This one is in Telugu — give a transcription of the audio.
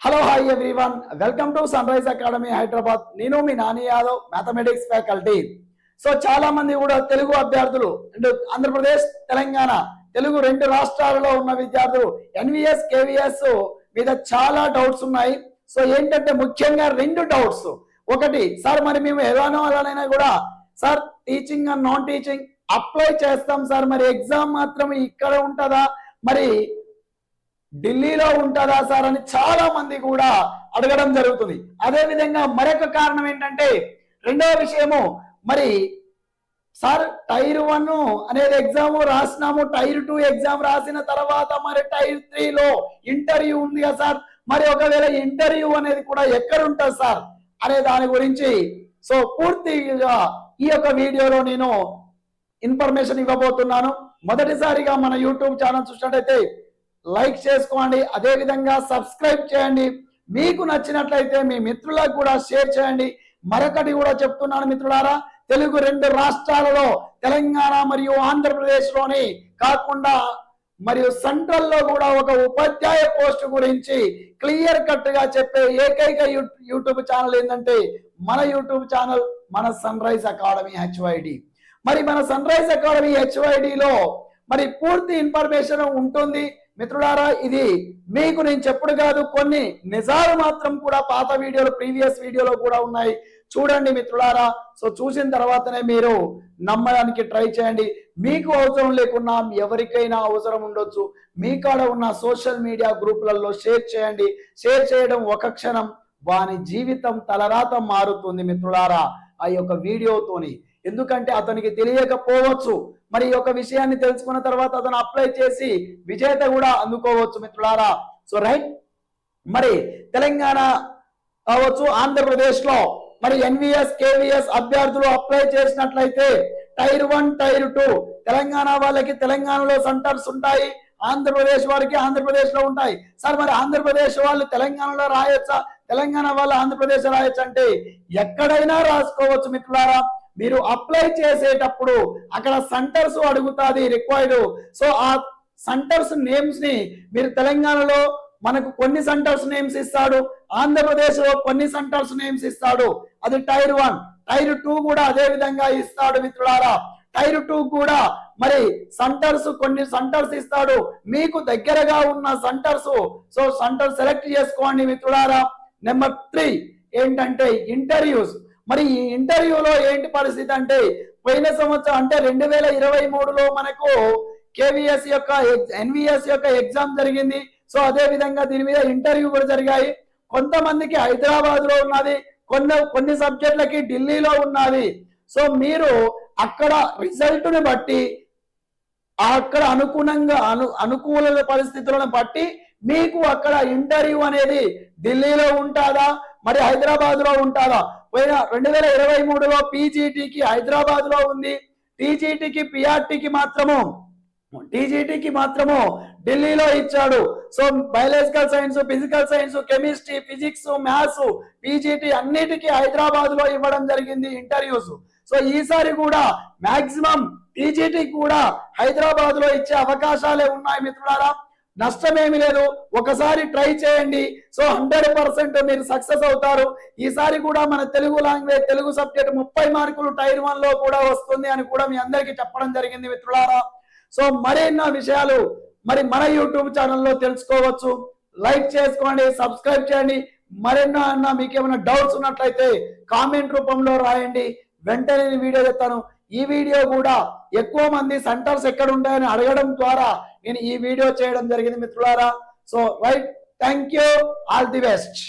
Hello hi everyone welcome to sunrise academy Hyderabad నేను మీ Nani Yadav mathematics faculty so చాలా మంది కూడా తెలుగు అభ్యర్థులు అండ్ ఆంధ్రప్రదేశ్ తెలంగాణ తెలుగు రెండు రాష్ట్రాలలో ఉన్న విద్యార్థులు ఎన్విఎస్ కేవిఎస్ మీద చాలా డౌట్స్ ఉన్నాయి. సో ఏంటంటే ముఖ్యంగా రెండు డౌట్స్ ఒకటి సార్ మరి మేము ఎలానో అలానైనా కూడా sir teaching and non teaching apply చేస్తాం సార్ మరి ఎగ్జామ్ మాత్రం ఇక్కడ ఉంటుందా? మరి ఢిల్లీలో ఉంటుందా సార్ అని చాలా మంది కూడా అడగడం జరుగుతుంది. అదే విధంగా మరొక కారణం ఏంటంటే రెండవ విషయము మరి సార్ టైర్ వన్ అనేది ఎగ్జామ్ రాసినాము టైర్ టూ ఎగ్జామ్ రాసిన తర్వాత మరి టైర్ త్రీలో ఇంటర్వ్యూ ఉంది కదా సార్? మరి ఒకవేళ ఇంటర్వ్యూ అనేది కూడా ఎక్కడ ఉంటుంది సార్? అనే దాని గురించి సో పూర్తిగా ఈ యొక్క వీడియోలో నేను ఇన్ఫర్మేషన్ ఇవ్వబోతున్నాను. మొదటిసారిగా మన యూట్యూబ్ ఛానల్ చూసినట్టయితే లైక్ చేసుకోండి అదేవిధంగా సబ్స్క్రైబ్ చేయండి. మీకు నచ్చినట్లయితే మీ మిత్రులకు కూడా షేర్ చేయండి. మరొకటి కూడా చెప్తున్నాను మిత్రులారా తెలుగు రెండు రాష్ట్రాలలో తెలంగాణ మరియు ఆంధ్రప్రదేశ్లోని కాకుండా మరియు సెంట్రల్లో కూడా ఒక ఉపాధ్యాయ పోస్ట్ గురించి క్లియర్ కట్గా చెప్పే ఏకైక యూట్యూబ్ ఛానల్ ఏంటంటే మన యూట్యూబ్ ఛానల్ మన సన్ రైజ్ అకాడమీ హెచ్వైడి. మరి మన సన్ రైజ్ అకాడమీ హెచ్వైడిలో మరి పూర్తి ఇన్ఫర్మేషన్ ఉంటుంది. మిత్రులారా ఇది మీకు నేను చెప్పుడు కాదు కొన్ని నిజాలు మాత్రం కూడా పాత వీడియోలు ప్రీవియస్ వీడియోలో కూడా ఉన్నాయి. చూడండి మిత్రులారా సో చూసిన తర్వాతనే మీరు నమ్మడానికి ట్రై చేయండి. మీకు అవసరం లేకున్నా ఎవరికైనా అవసరం ఉండొచ్చు. మీ కాడ ఉన్న సోషల్ మీడియా గ్రూపులలో షేర్ చేయండి. షేర్ చేయడం ఒక క్షణం వాని జీవితం తలరాత మారుతుంది మిత్రులారా ఆ యొక్క వీడియోతోని. ఎందుకంటే అతనికి తెలియకపోవచ్చు. మరి యొక్క విషయాన్ని తెలుసుకున్న తర్వాత అతను అప్లై చేసి విజేత కూడా అందుకోవచ్చు మిత్రులారా. సో రైట్ మరి తెలంగాణ కావచ్చు ఆంధ్రప్రదేశ్లో మరి ఎన్విఎస్ కేవీఎస్ అభ్యర్థులు అప్లై చేసినట్లయితే tier one tier two Telangana వాళ్ళకి తెలంగాణలో సెంటర్స్ ఉంటాయి. ఆంధ్రప్రదేశ్ వారికి ఆంధ్రప్రదేశ్లో ఉంటాయి. సార్ మరి ఆంధ్రప్రదేశ్ వాళ్ళు తెలంగాణలో రాయొచ్చా? తెలంగాణ వాళ్ళు ఆంధ్రప్రదేశ్ రాయొచ్చు? అంటే ఎక్కడైనా రాసుకోవచ్చు మిత్రులారా. మీరు అప్లై చేసేటప్పుడు అక్కడ సెంటర్స్ అడుగుతుంది రిక్వైర్డ్ సో ఆ సెంటర్స్ నేమ్స్ని మీరు తెలంగాణలో మనకు కొన్ని సెంటర్స్ నేమ్స్ ఇస్తాడు ఆంధ్రప్రదేశ్లో కొన్ని సెంటర్స్ నేమ్స్ ఇస్తాడు. అది టైర్ వన్ టైర్ టూ కూడా అదే విధంగా ఇస్తాడు మిత్రులారా. టైర్ టూ కూడా మరి సెంటర్స్ కొన్ని సెంటర్స్ ఇస్తాడు. మీకు దగ్గరగా ఉన్న సెంటర్స్ సో సెంటర్ సెలెక్ట్ చేసుకోండి మిత్రులారా. నెంబర్ త్రీ ఏంటంటే ఇంటర్వ్యూస్ మరి ఈ ఇంటర్వ్యూలో ఏంటి పరిస్థితి అంటే పోయిన సంవత్సరం అంటే రెండు వేల ఇరవై మూడులో మనకు కేవీఎస్ యొక్క ఎన్విఎస్ యొక్క ఎగ్జామ్ జరిగింది. సో అదే విధంగా దీని మీద ఇంటర్వ్యూ కూడా జరిగాయి. కొంతమందికి హైదరాబాద్లో ఉన్నది కొన్ని కొన్ని సబ్జెక్టులకి ఢిల్లీలో ఉన్నది. సో మీరు అక్కడ రిజల్ట్ని బట్టి అక్కడ అనుగుణంగా అను అనుకూల పరిస్థితులను బట్టి మీకు అక్కడ ఇంటర్వ్యూ అనేది ఢిల్లీలో ఉంటుందా మరి హైదరాబాద్లో ఉంటుందా? పోయిన రెండు వేల ఇరవై మూడులో పీజీటీకి హైదరాబాద్లో ఉంది. టీజీటీకి పిఆర్టీకి మాత్రము టీజీటీకి మాత్రము ఢిల్లీలో ఇచ్చాడు. So biological science physical science chemistry physics maths PGT అన్నిటికీ హైదరాబాద్లో ఇవ్వడం జరిగింది ఇంటర్వ్యూస్. సో ఈసారి కూడా మాక్సిమం టీజీటీ కూడా హైదరాబాద్లో ఇచ్చే అవకాశాలే ఉన్నాయి మిత్రులారా. నష్టమేమి లేదు. ఒకసారి ట్రై చేయండి. సో హండ్రెడ్ పర్సెంట్ మీరు సక్సెస్ అవుతారు. ఈసారి కూడా మన తెలుగు లాంగ్వేజ్ తెలుగు సబ్జెక్ట్ ముప్పై మార్కులు టైర్ వన్లో కూడా వస్తుంది అని కూడా మీ అందరికీ చెప్పడం జరిగింది మిత్రులారా. సో మరెన్నో విషయాలు మరి మన యూట్యూబ్ ఛానల్లో తెలుసుకోవచ్చు. లైక్ చేసుకోండి సబ్స్క్రైబ్ చేయండి. మరెన్నో అన్న మీకు ఏమైనా డౌట్స్ ఉన్నట్లయితే కామెంట్ రూపంలో రాయండి. వెంటనే వీడియో చెప్తాను ఈ వీడియో కూడా ఎక్కువ మంది సెంటర్స్ ఎక్కడ ఉంటాయని అడగడం ద్వారా నేను ఈ వీడియో చేయడం జరిగింది మిత్రులారా. So right thank you all the best